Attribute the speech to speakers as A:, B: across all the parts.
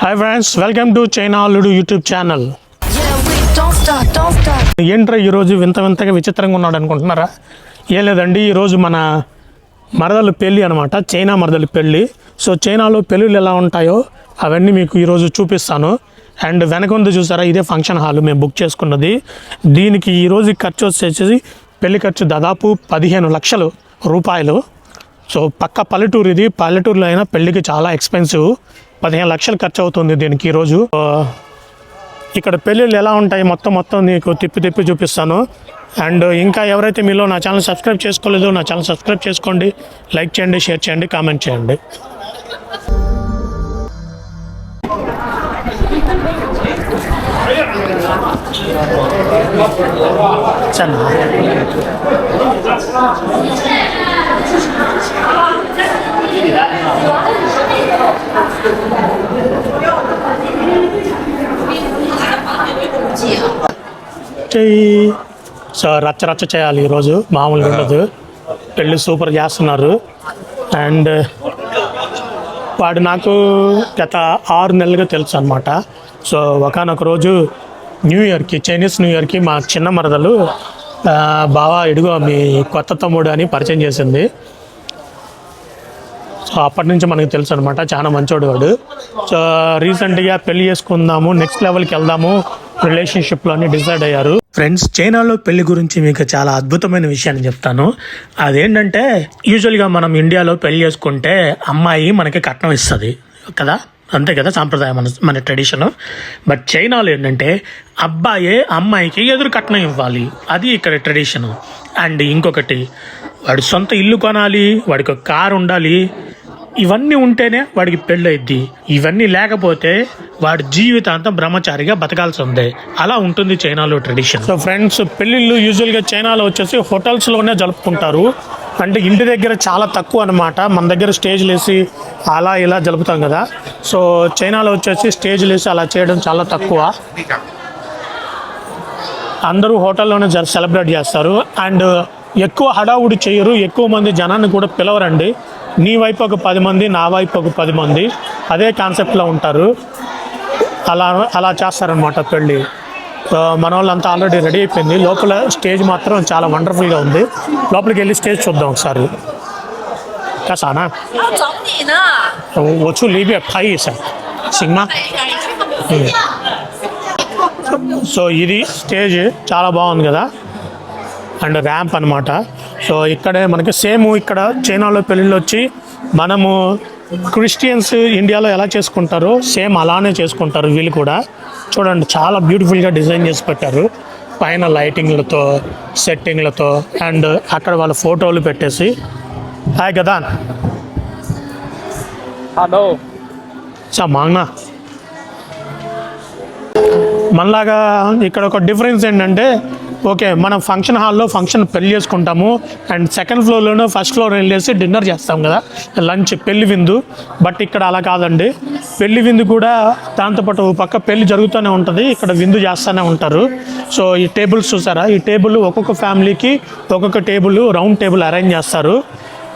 A: Hi friends welcome to China అల్లుడు YouTube channel. ఏంట్రా ఈరోజు వింత వింతగా విచిత్రంగా ఉన్నాడు అనుకుంటున్నారా? ఏం లేదండి ఈరోజు మన మరదలు పెళ్ళి అనమాట చైనా మరదలు పెళ్ళి. సో చైనాలో పెళ్ళిళ్ళు ఎలా ఉంటాయో అవన్నీ మీకు ఈరోజు చూపిస్తాను. అండ్ వెనక ఉంది చూసారా ఇదే ఫంక్షన్ హాల్ మేము బుక్ చేసుకున్నది. దీనికి ఈరోజు ఖర్చు వచ్చేసి పెళ్ళి ఖర్చు దాదాపు పదిహేను లక్షలు రూపాయలు. సో పక్క పల్లెటూరు ఇది పల్లెటూరులో అయినా పెళ్ళికి చాలా ఎక్స్పెన్సివ్ పదిహేను లక్షలు ఖర్చు అవుతుంది దీనికి ఈరోజు. ఇక్కడ పెళ్ళిళ్ళు ఎలా ఉంటాయి? మొత్తం మొత్తం నీకు తిప్పి తిప్పి చూపిస్తాను. అండ్ ఇంకా ఎవరైతే మీలో నా ఛానల్ సబ్స్క్రైబ్ చేసుకోలేదో నా ఛానల్ సబ్స్క్రైబ్ చేసుకోండి. లైక్ చేయండి షేర్ చేయండి కామెంట్ చేయండి. చన్నా సో రచ్చ రచ్చ చేయాలి ఈరోజు మామూలుగా ఉండదు. పెళ్ళి సూపర్ చేస్తున్నారు. అండ్ వాడు నాకు గత ఆరు నెలలుగా తెలుసు అనమాట సో ఒకనొక రోజు న్యూ ఇయర్కి చైనీస్ న్యూ ఇయర్కి మా చిన్న మరదలు బావా ఇడుగో మీ కొత్త తమ్ముడు అని పరిచయం చేసింది. సో అప్పటి నుంచి మనకు తెలుసు అనమాట చాలా మంచోడు వాడు. సో రీసెంట్గా పెళ్ళి చేసుకుందాము నెక్స్ట్ లెవెల్కి వెళ్దాము రిలేషన్షిప్లో అని డిసైడ్ అయ్యారు. ఫ్రెండ్స్ చైనాలో పెళ్ళి గురించి మీకు చాలా అద్భుతమైన విషయాన్ని చెప్తాను. అదేంటంటే యూజువల్గా మనం ఇండియాలో పెళ్ళి చేసుకుంటే అమ్మాయి మనకి కట్నం ఇస్తుంది కదా? అంతే కదా సాంప్రదాయం మన మన ట్రెడిషన్ బట్ చైనాలో ఏంటంటే అబ్బాయే అమ్మాయికి ఎదురు కట్నం ఇవ్వాలి. అది ఇక్కడ ట్రెడిషన్ అండ్ ఇంకొకటి వాడు సొంత ఇల్లు కొనాలి వాడికి ఒక కారు ఉండాలి ఇవన్నీ ఉంటేనే వాడికి పెళ్ళయిద్ది. ఇవన్నీ లేకపోతే వాడి జీవితాంతం బ్రహ్మచారిగా బతకాల్సి ఉంది. అలా ఉంటుంది చైనాలో ట్రెడిషన్. సో ఫ్రెండ్స్ పెళ్ళిళ్ళు యూజువల్గా చైనాలో వచ్చేసి హోటల్స్లోనే జరుపుకుంటారు. అంటే ఇంటి దగ్గర చాలా తక్కువ అనమాట మన దగ్గర స్టేజ్లు వేసి అలా ఇలా జరుపుతాం కదా. సో చైనాలో వచ్చేసి స్టేజ్లు వేసి అలా చేయడం చాలా తక్కువ. అందరూ హోటల్లోనే జ సెలబ్రేట్ చేస్తారు. అండ్ ఎక్కువ హడావుడి చేయరు. ఎక్కువ మంది జనాన్ని కూడా పిలవరండి. నీ వైపు ఒక పది మంది నా వైపు ఒక పది మంది. అదే కాన్సెప్ట్లో ఉంటారు. అలా అలా చేస్తారనమాట పెళ్ళి. మన వాళ్ళంతా ఆల్రెడీ రెడీ అయిపోయింది. లోపల స్టేజ్ మాత్రం చాలా వండర్ఫుల్గా ఉంది. లోపలికి వెళ్ళి స్టేజ్ చూద్దాం ఒకసారి. కాసానా వచ్చు లీబి అయి సార్ సినిమా? Hmm. సో ఇది స్టేజ్ చాలా బాగుంది కదా. అండ్ ర్యాంప్ అనమాట సో ఇక్కడే మనకి సేమ్ ఇక్కడ చైనాలో పెళ్ళిళ్ళు వచ్చి మనము క్రిస్టియన్స్ ఇండియాలో ఎలా చేసుకుంటారో సేమ్ అలానే చేసుకుంటారు వీళ్ళు కూడా. చూడండి చాలా బ్యూటిఫుల్గా డిజైన్ చేసి పెట్టారు. పైన లైటింగ్లతో సెట్టింగ్లతో అండ్ అక్కడ వాళ్ళ ఫోటోలు పెట్టేసి. హాయ్ కదా Hello，చా మాంగ్నా. మనలాగా ఇక్కడ ఒక డిఫరెన్స్ ఏంటంటే ఓకే మనం ఫంక్షన్ హాల్లో ఫంక్షన్ పెళ్ళి చేసుకుంటాము. అండ్ సెకండ్ ఫ్లోర్లోనూ ఫస్ట్ ఫ్లోర్ వెళ్ళేసి డిన్నర్ చేస్తాం కదా. లంచ్ పెళ్ళి విందు. బట్ ఇక్కడ అలా కాదండి. పెళ్ళి విందు కూడా దాంతోపాటు పక్క పెళ్ళి జరుగుతూనే ఉంటుంది. ఇక్కడ విందు చేస్తూనే ఉంటారు. సో ఈ టేబుల్స్ చూసారా? ఈ టేబుల్ ఒక్కొక్క ఫ్యామిలీకి ఒక్కొక్క టేబుల్ రౌండ్ టేబుల్ అరేంజ్ చేస్తారు.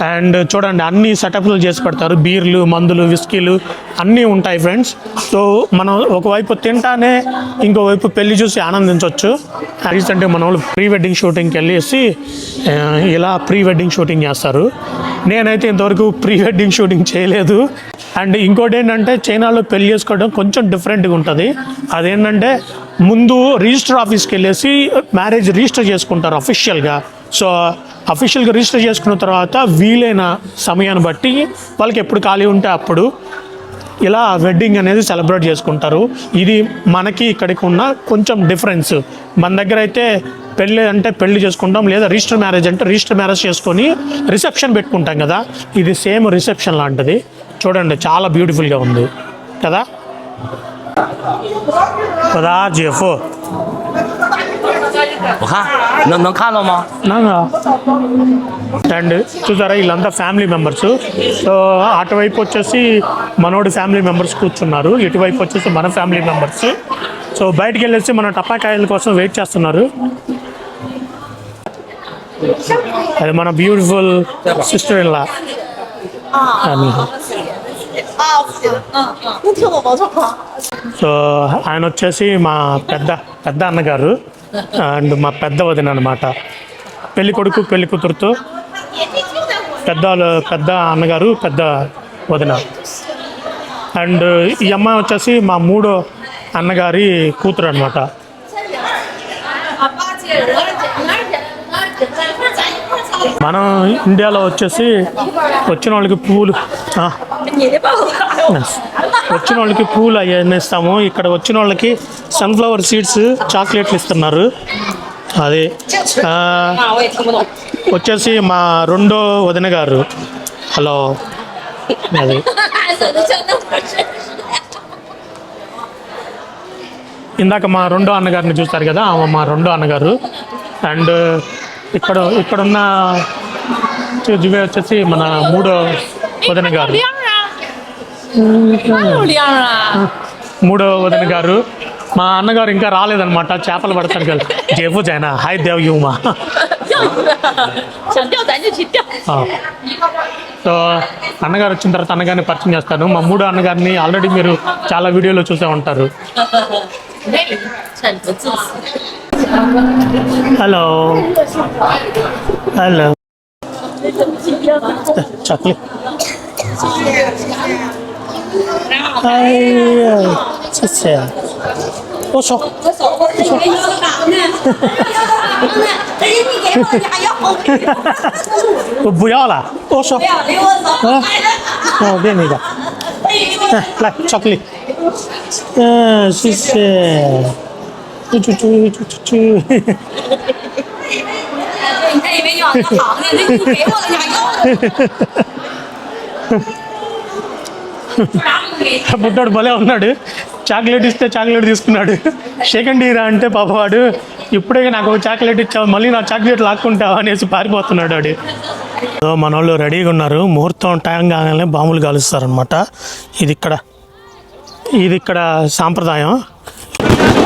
A: అండ్ చూడండి అన్ని సెటప్లు చేసి పెడతారు. బీర్లు మందులు విస్కీలు అన్నీ ఉంటాయి ఫ్రెండ్స్ సో మనం ఒకవైపు తింటానే ఇంకోవైపు పెళ్ళి చూసి ఆనందించవచ్చు రీసెంట్గా మన వాళ్ళు ప్రీ వెడ్డింగ్ షూటింగ్కి వెళ్ళేసి ఇలా ప్రీ వెడ్డింగ్ షూటింగ్ చేస్తారు. నేనైతే ఇంతవరకు ప్రీ వెడ్డింగ్ షూటింగ్ చేయలేదు. అండ్ ఇంకోటి ఏంటంటే చైనాలో పెళ్ళి చేసుకోవడం కొంచెం డిఫరెంట్గా ఉంటుంది. అదేంటంటే ముందు రిజిస్టర్ ఆఫీస్కి వెళ్ళేసి మ్యారేజ్ రిజిస్టర్ చేసుకుంటారు అఫీషియల్గా సో అఫీషియల్గా రిజిస్టర్ చేసుకున్న తర్వాత వీలైన సమయాన్ని బట్టి వాళ్ళకి ఎప్పుడు ఖాళీ ఉంటే అప్పుడు ఇలా వెడ్డింగ్ అనేది సెలబ్రేట్ చేసుకుంటారు. ఇది మనకి ఇక్కడికి ఉన్న కొంచెం డిఫరెన్స్ మన దగ్గర అయితే పెళ్ళి అంటే పెళ్ళి చేసుకుంటాం లేదా రిజిస్టర్ మ్యారేజ్ అంటే రిజిస్టర్ మ్యారేజ్ చేసుకొని రిసెప్షన్ పెట్టుకుంటాం కదా. ఇది సేమ్ రిసెప్షన్ లాంటిది. చూడండి చాలా బ్యూటిఫుల్గా ఉంది. కదా? కదా జెఫ్
B: 我看能能看到吗？
A: నాగా అండ్ చూసారా వీళ్ళంతా ఫ్యామిలీ మెంబర్స్ సో అటువైపు వచ్చేసి మనోడి ఫ్యామిలీ మెంబర్స్ కూర్చున్నారు ఇటువైపు వచ్చేసి మన ఫ్యామిలీ మెంబర్స్ సో బయటికి వెళ్ళేసి మన టపాకాయల కోసం వెయిట్ చేస్తున్నారు అది మన బ్యూటిఫుల్ సిస్టర్ ఇలా సో ఆయన వచ్చేసి మా పెద్ద పెద్ద అన్నగారు అండ్ మా పెద్ద వదిన అనమాట పెళ్ళి కొడుకు పెళ్ళి కూతురుతో పెద్ద పెద్ద అన్నగారు పెద్ద వదిన. అండ్ ఈ అమ్మాయి వచ్చేసి మా మూడో అన్నగారి కూతురు అనమాట మనం ఇండియాలో వచ్చేసి వచ్చిన వాళ్ళకి పూలు వచ్చిన వాళ్ళకి పూలు అవన్నీ ఇస్తాము ఇక్కడ వచ్చిన వాళ్ళకి సన్ఫ్లవర్ సీడ్స్ చాక్లెట్లు ఇస్తున్నారు. అది వచ్చేసి మా రెండో వదిన గారు. హలో. అది. ఇందాక మా రెండో అన్నగారిని చూస్తారు కదా ఆమె మా రెండో అన్నగారు. అండ్ ఇక్కడ ఇక్కడున్న వచ్చేసి మన మూడో వదిన గారు. మూడో వదిన గారు. మా అన్నగారు ఇంకా రాలేదనమాట చేపలు పడతారు కదా. జేపు జైనా. హాయ్ దేవ్ యూమా సో అన్నగారు వచ్చిన తర్వాత అన్నగారిని పరిచయం చేస్తాను. మా మూడో అన్నగారిని ఆల్రెడీ మీరు చాలా వీడియోలో చూసే ఉంటారు. హలో. హలో. చాక్లెట్.
C: 哎呀，谢谢，我说我
A: 不要了，
C: 我
A: 说嗯，来巧克力，嗯，谢谢。పుట్టాడు భలే ఉన్నాడు. చాక్లెట్ ఇస్తే చాక్లెట్ తీసుకున్నాడు. సెకండ్ ఇయర్ అంటే పాపవాడు ఇప్పుడే నాకు ఒక చాక్లెట్ ఇచ్చావు మళ్ళీ నా చాక్లెట్ లాక్కుంటావా? అనేసి పారిపోతున్నాడు వాడు సో మన వాళ్ళు రెడీగా ఉన్నారు. ముహూర్తం టైం కాగానే బాంబులు కాలుస్తారనమాట ఇది ఇక్కడ ఇది ఇక్కడ సాంప్రదాయం.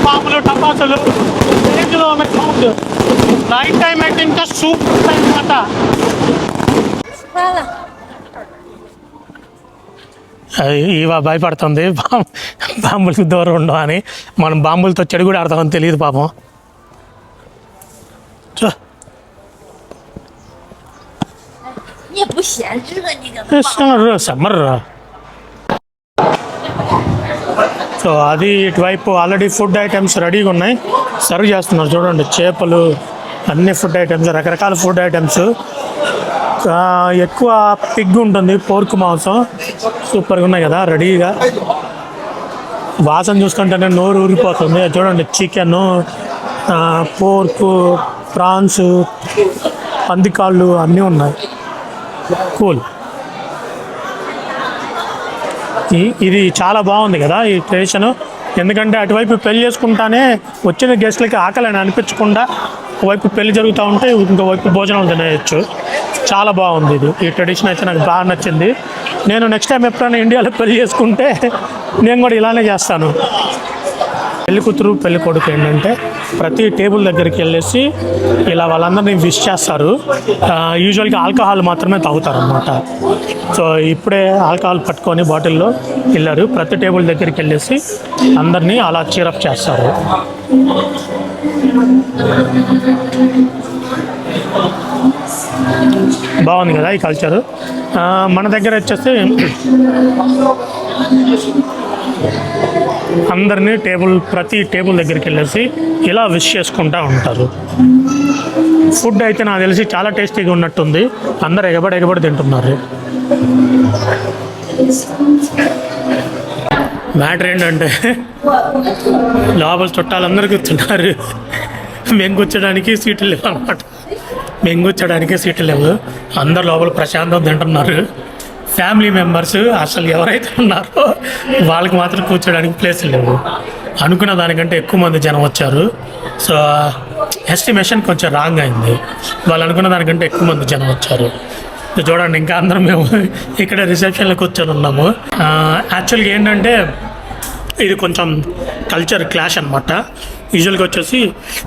A: బాంబులు టపాసులు నైట్ టైం అయితే ఇంకా సూపర్ అనమాట ఇవ భయపడుతుంది. బాంబులకు దూరం ఉండవు అని మనం బాంబులతో చెడు కూడా ఆడతామని తెలియదు పాపం. సో అది ఇటువైపు ఆల్రెడీ ఫుడ్ ఐటమ్స్ రెడీగా ఉన్నాయి. సర్వ్ చేస్తున్నారు చూడండి చేపలు అన్ని ఫుడ్ ఐటమ్స్ రకరకాల ఫుడ్ ఐటమ్స్ ఎక్కువ పిగ్ ఉంటుంది పోర్క్ మాంసం. సూపర్గా ఉన్నాయి కదా రెడీగా. వాసన చూసుకుంటేనే నోరు ఊరిపోతుంది. చూడండి చికెన్ పోర్క్ ప్రాన్స్ పందికాళ్ళు అన్నీ ఉన్నాయి. కూల్. ఇది చాలా బాగుంది కదా ఈ ట్రెడిషన్ ఎందుకంటే అటువైపు పెళ్ళి చేసుకుంటానే వచ్చిన గెస్ట్లకి ఆకలిని అనిపించకుండా ఒకవైపు పెళ్ళి జరుగుతూ ఉంటే ఇంకోవైపు భోజనం తినేయచ్చు. చాలా బాగుంది ఇది. ఈ ట్రెడిషన్ అయితే నాకు బాగా నచ్చింది. నేను నెక్స్ట్ టైం ఎప్పుడైనా ఇండియాలో పెళ్ళి చేసుకుంటే నేను కూడా ఇలానే చేస్తాను. పెళ్ళి కూతురు పెళ్ళి కొడుకు ఏంటంటే ప్రతి టేబుల్ దగ్గరికి వెళ్ళేసి ఇలా వాళ్ళందరినీ విష్ చేస్తారు. యూజువల్గా ఆల్కహాల్ మాత్రమే తాగుతారు అనమాట సో ఇప్పుడే ఆల్కహాల్ పట్టుకొని బాటిల్లో వెళ్ళారు. ప్రతి టేబుల్ దగ్గరికి వెళ్ళేసి అందరినీ అలా చీరప్ చేస్తారు. బాగుంది కదా ఈ కల్చరు మన దగ్గర వచ్చేసి అందరినీ టేబుల్ ప్రతి టేబుల్ దగ్గరికి వెళ్ళేసి ఇలా విష్ చేసుకుంటూ ఉంటారు. ఫుడ్ అయితే నాకు తెలిసి చాలా టేస్టీగా ఉన్నట్టుంది. అందరు ఎగబడి ఎగబడి తింటున్నారు. మ్యాటర్ ఏంటంటే లోపల చుట్టాలందరూ కూర్చున్నారు. మేము కూర్చోడానికి సీట్లు లేవు అనమాట మేము కూర్చోడానికి సీట్లు లేవు. అందరు లోపల ప్రశాంతం తింటున్నారు. ఫ్యామిలీ మెంబర్స్ అసలు ఎవరైతే ఉన్నారో వాళ్ళకి మాత్రం కూర్చోడానికి ప్లేస్ లేవు. అనుకున్న దానికంటే ఎక్కువ మంది జనం వచ్చారు. సో ఎస్టిమేషన్ కొంచెం రాంగ్ అయింది. వాళ్ళు అనుకున్న దానికంటే ఎక్కువ మంది జనం వచ్చారు. చూడండి ఇంకా అందరం మేము ఇక్కడ రిసెప్షన్లో కూర్చొని ఉన్నాము. యాక్చువల్గా ఏంటంటే ఇది కొంచెం కల్చర్ క్లాష్ అనమాట యూజువల్గా వచ్చేసి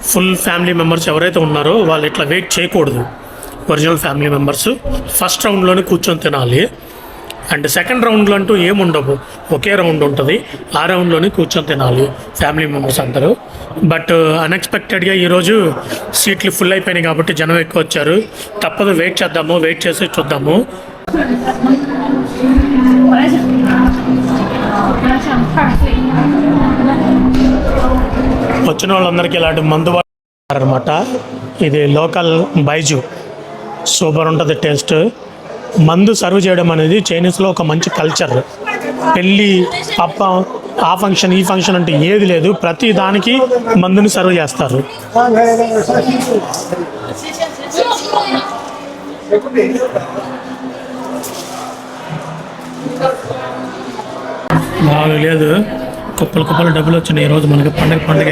A: ఫుల్ ఫ్యామిలీ మెంబర్స్ ఎవరైతే ఉన్నారో వాళ్ళు ఇట్లా వెయిట్ చేయకూడదు. ఒరిజినల్ ఫ్యామిలీ మెంబర్స్ ఫస్ట్ రౌండ్లోనే కూర్చొని తినాలి. అండ్ సెకండ్ రౌండ్లో అంటూ ఏముండవు. ఒకే రౌండ్ ఉంటుంది. ఆ రౌండ్లోనే కూర్చొని తినాలి ఫ్యామిలీ మెంబర్స్ అందరూ. బట్ uh, అన్ఎక్స్పెక్టెడ్గా ఈరోజు సీట్లు ఫుల్ అయిపోయినాయి కాబట్టి జనం ఎక్కువ వచ్చారు. తప్పదు వెయిట్ చేద్దాము వెయిట్ చేసి చూద్దాము. వచ్చిన వాళ్ళందరికీ ఇలాంటి మందు అనమాట ఇది లోకల్ బైజు. సూపర్ ఉంటుంది టేస్ట్. మందు సర్వ్ చేయడం అనేది చైనీస్లో ఒక మంచి కల్చర్ పెళ్ళి పప్ప ఆ ఫంక్షన్ ఈ ఫంక్షన్ అంటే ఏది లేదు. ప్రతి దానికి మందుని సర్వ్ చేస్తారు. బాగా లేదు కుప్పలు కుప్పలు డబ్బులు వచ్చినాయి. ఈరోజు మనకి పండగ పండగ.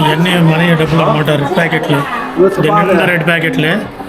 A: ఇవన్నీ మనీ డబ్బులు అన్నమాట. రెడ్ ప్యాకెట్లు దీని రెడ్ ప్యాకెట్లే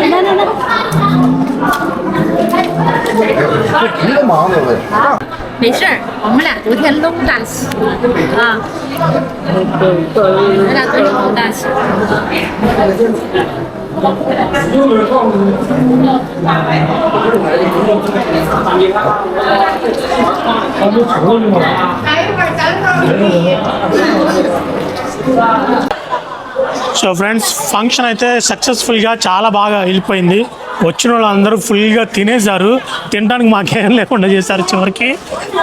D: 来来来，
E: 这急的忙的了。
D: 没事儿，我们俩昨天搂大喜啊，我们俩昨天搂大喜。
A: so friends function అయితే సక్సెస్ఫుల్గా చాలా బాగా వెళ్ళిపోయింది. వచ్చిన వాళ్ళందరూ ఫుల్గా తినేశారు. తినడానికి మాకేం లేకుండా చేశారు చివరికి.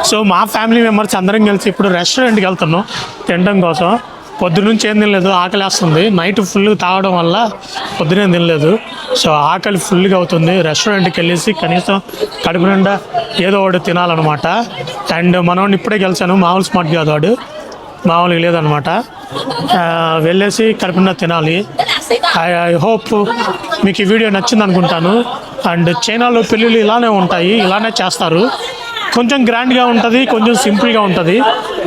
A: సో మా ఫ్యామిలీ మెంబర్స్ అందరం కలిసి ఇప్పుడు రెస్టారెంట్కి వెళ్తున్నాం తినడం కోసం. పొద్దునుంచి ఏం తినలేదు ఆకలి వేస్తుంది. నైట్ ఫుల్ తాగడం వల్ల పొద్దునే తినలేదు. సో ఆకలి ఫుల్గా అవుతుంది. రెస్టారెంట్కి వెళ్ళేసి కనీసం కడుపు నిండా ఏదో ఒకటి తినాలన్నమాట. అండ్ మనోడిని ఇప్పుడే గెలిచాను మామూలు స్మార్ట్ కాదు వాడు. మామూలుగా లేదనమాట వెళ్ళేసి కడుపున తినాలి. ఐ ఐ హోప్ మీకు ఈ వీడియో నచ్చింది అనుకుంటాను అండ్ చైనాలో పెళ్ళిళ్ళు ఇలానే ఉంటాయి ఇలానే చేస్తారు. కొంచెం గ్రాండ్గా ఉంటుంది కొంచెం సింపుల్గా ఉంటుంది.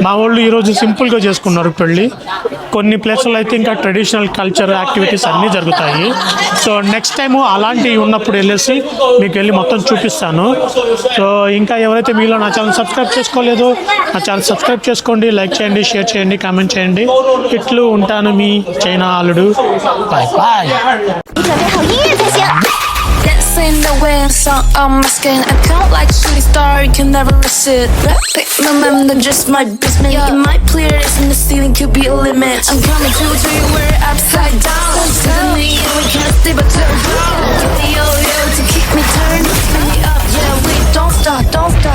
A: మా వాళ్ళు ఈరోజు సింపుల్గా చేసుకున్నారు పెళ్ళి. కొన్ని ప్లేస్లో అయితే ఇంకా ట్రెడిషనల్ కల్చర్ యాక్టివిటీస్ అన్నీ జరుగుతాయి. సో నెక్స్ట్ టైము అలాంటివి ఉన్నప్పుడు వెళ్ళేసి మీకు వెళ్ళి మొత్తం చూపిస్తాను. సో ఇంకా ఎవరైతే మీలో నా ఛానల్ సబ్స్క్రైబ్ చేసుకోలేదు నా ఛానల్ సబ్స్క్రైబ్ చేసుకోండి లైక్ చేయండి షేర్ చేయండి కామెంట్ చేయండి. ఇట్లు ఉంటాను మీ China
C: ఆలుడు bye bye.
F: in the wind, sun on my skin. I count like shooting star, you can never miss it. Pick my mem, then just my basement. Yeah. In my playlist, in the ceiling could be a limit. I'm coming to to you, we're upside down. Suddenly, yeah, we can't stay but turn down. Yo, yo, to keep me turned, me up. Yeah, we don't stop, don't stop.